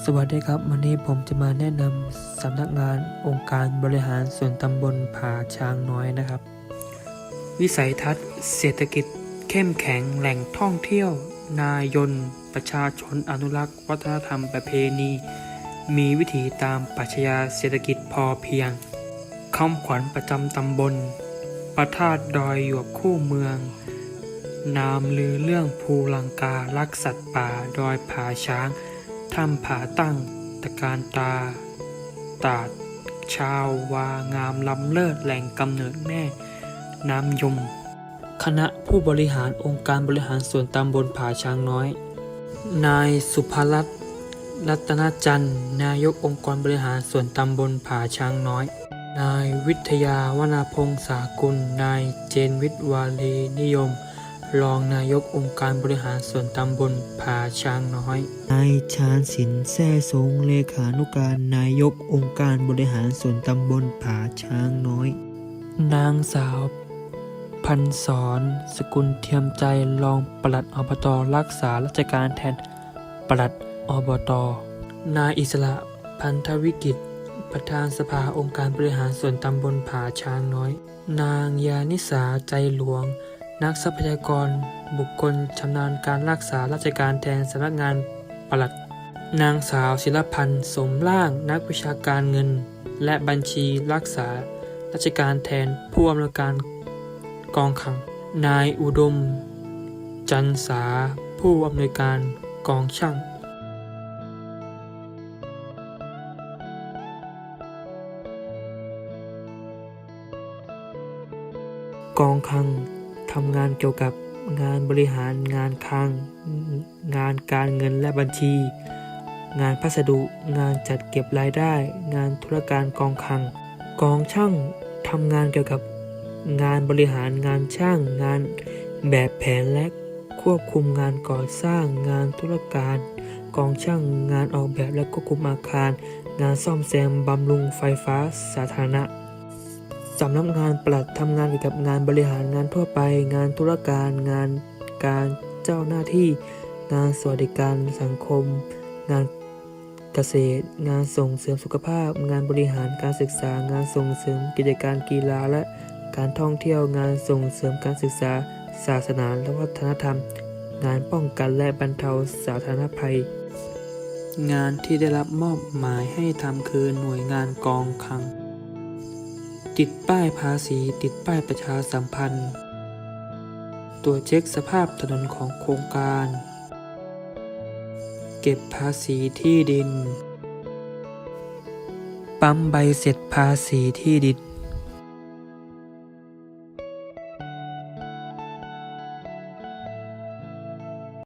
สวัสดีครับ วันนี้ผมจะมาแนะนำสำนักงานองค์การบริหารส่วนตำบลผาช้างน้อยนะครับ วิสัยทัศน์เศรษฐกิจ เข้มแข็งแหล่งท่องเที่ยว นายน ประชาชนอนุรักษ์ วัฒนธรรมประเพณี มีวิถีตามปรัชญาเศรษฐกิจพอเพียงคำขวัญประจำตำบล ประทาดดอยหยวกคู่เมือง นามลือเรื่องภูลังการักสัตว์ป่าดอยผาช้าง ถ้ำผาตั้งตะการตา ตาด ชาววางามล้ำเลิศแหล่งกำเนิดแม่ น้ำยม คณะผู้บริหารองค์การบริหารส่วนตำบลผาช้างน้อย นายสุภรัตน์รัตนจันทร์ นายกองค์กรบริหารส่วนตำบลผาช้างน้อย นายวิทยาวนาพงษากุล นายเจนวิทย์วาลีนิยม รองนายกองค์การบริหารส่วนตำบลผาช้างน้อย นายชาญศิลป์แซ่สงเลขานุการนายกองค์การบริหารส่วนตำบลผาช้างน้อย นางสาว พันสอนสกุลเทียมใจรองปลัดอบตรักษาราชการแทนปลัดอบต นายอิสระพันธวิกิจประธานสภาองค์การบริหารส่วนตำบลผาช้างน้อย นางยานิสาใจหลวง นักทรัพยากร บุคคลชำนาญการรักษาราชการแทนสำนักงานปลัด นางสาวศิลพันธ์สมล่างนักวิชาการเงิน และบัญชีรักษาราชการแทนผู้อำนวยการกองคลัง นายอุดม จันสาผู้อำนวยการกองช่างกองคัง ทำงานเกี่ยวกับงานบริหารงานคลัง งานการเงินและบัญชี งานพัสดุ งานจัดเก็บรายได้ งานธุรการกองคลัง กองช่างทำงานเกี่ยวกับงานบริหารงานช่าง งานแบบแผนและควบคุมงานก่อสร้าง งานธุรการ กองช่าง งานออกแบบและควบคุมอาคาร งานซ่อมแซมบำรุงไฟฟ้าสาธารณะ สำนักงานปลัดทำงานเกี่ยวกับงานบริหารงานทั่วไป งานธุรการ งานการเจ้าหน้าที่ งานสวัสดิการสังคม งานเกษตร งานส่งเสริมสุขภาพ งานบริหารการศึกษา งานส่งเสริมกิจการกีฬาและการท่องเที่ยวงานส่งเสริมการศึกษา ศาสนาและวัฒนธรรม งานป้องกันและบรรเทาสาธารณภัย งานที่ได้รับมอบหมายให้ทำคือหน่วยงานกองคลัง ติดป้ายภาษีติดป้ายประชาสัมพันธ์ ตรวจเช็คสภาพถนนของโครงการ เก็บภาษีที่ดิน ปั๊มใบเสร็จภาษีที่ดิน